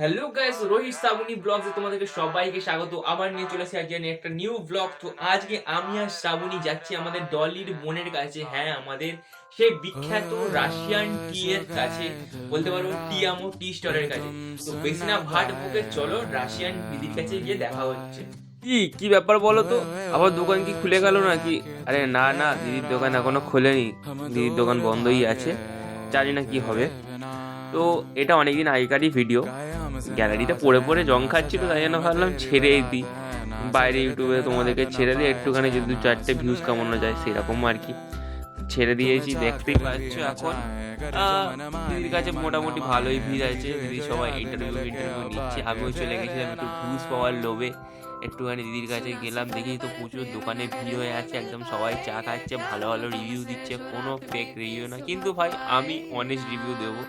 Hello guys Rohit Sabuni ব্লগসে তোমাদেরকে সবাইকে স্বাগত। আবার নিয়ে চলেছি আজকে একটা নিউ ব্লগ তো আজকে আমি আর শ্রাবণী যাচ্ছি আমাদের ডলির বোনের কাছে। হ্যাঁ আমাদের সেই বিখ্যাত রাশিয়ান টি এর কাছে। বলতে পারব টি আমো টি স্টলের কাছে। তো বেশি না ভাট বুকে চলো রাশিয়ান দিদির কাছে গিয়ে দেখা হচ্ছে। কি কি ব্যাপার বলো তো? আবার দোকান কি খুলে গেল নাকি? আরে না না, দিদির দোকান এখনও খোলেনি। দিদির দোকান বন্ধই আছে। জানি না কি হবে। তো এটা অনেকদিন আগেকারই ভিডিও গ্যালারিতে পড়ে পড়ে জং খাচ্ছিল তাই জন্য ভাবলাম ছেড়েই দিই। বাইরে ইউটিউবে তোমাদেরকে ছেড়ে দিই একটুখানি যদি চারটে ভিউজ কামানো যায় সেরকম আর কি। ছেড়ে দিয়েছি দেখতেই পাচ্ছ। এখন দিদির কাছে মোটামুটি ভালোই ভিড় আছে দিদি সবাই ইন্টারভিউ ইন্টারভিউ নিচ্ছে। আমিও চলে গেছিলাম একটু ভিউজ পাওয়ার লোভে। একটুখানি দিদির কাছে গেলাম দেখি তো প্রচুর দোকানে ভিড় হয়ে আছে একদম সবাই চা খাচ্ছে ভালো ভালো রিভিউ দিচ্ছে কোনো ফেক রিভিউ না। কিন্তু ভাই আমি অনেস্ট রিভিউ দেবো।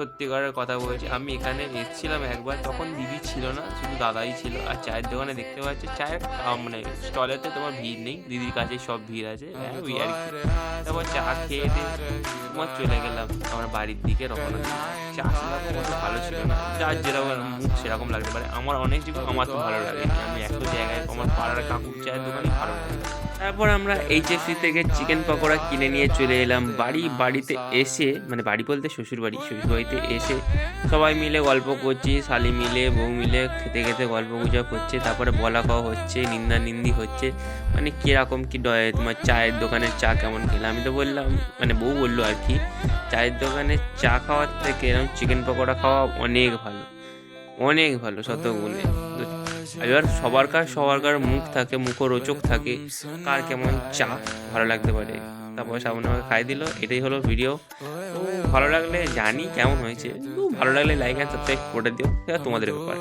সত্যিকারের কথা বলছি। আমি এখানে এসেছিলাম একবার তখন দিদি ছিল না শুধু দাদাই ছিল। আর চায়ের দোকানে দেখতে পাচ্ছি চায়ের মানে স্টলেতে তোমার ভিড় নেই দিদির কাছে সব ভিড় আছে হ্যাঁ, তারপর চা খেয়ে তোমার চলে গেলাম আমার বাড়ির দিকে দিলাম। চা ভালো ছিল না যার যেরকম মুখ সেরকম লাগতে পারে। আমার অনেক আমার তো ভালো লাগে আমি একটা জায়গায় আমার পাড়ার কাকুর চায়ের দোকানই ভালো লাগে। তারপর আমরা এইচএসসি থেকে চিকেন পকোড়া কিনে নিয়ে চলে এলাম বাড়ি। বাড়িতে এসে মানে বাড়ি বলতে শ্বশুর বাড়ি শ্বশুর বাড়িতে এসে সবাই মিলে গল্প করছি, শালি মিলে, বউ মিলে খেতে খেতে গল্প গুজব হচ্ছে, তারপরে বলা খাওয়া হচ্ছে, নিন্দা নিন্দি হচ্ছে। মানে কীরকম কী ডয় তোমার চায়ের দোকানের চা কেমন খেলে? আমি তো বললাম মানে বউ বলল আর কি, চায়ের দোকানে চা খাওয়ার থেকে এরকম চিকেন পকোড়া খাওয়া অনেক ভালো অনেক ভালো শত গুণে তো এবার সবার কার সবার কার মুখ থাকে, মুখরোচক থাকে, কার কেমন চা ভালো লাগতে পারে। তারপর সামনে আমাকে খাই দিল, এটাই হলো ভিডিও ভালো লাগলে জানি কেমন হয়েছে। ভালো লাগলে লাইক অ্যান্ড সাবস্ক্রাইব করে দিও তোমাদের ব্যাপার।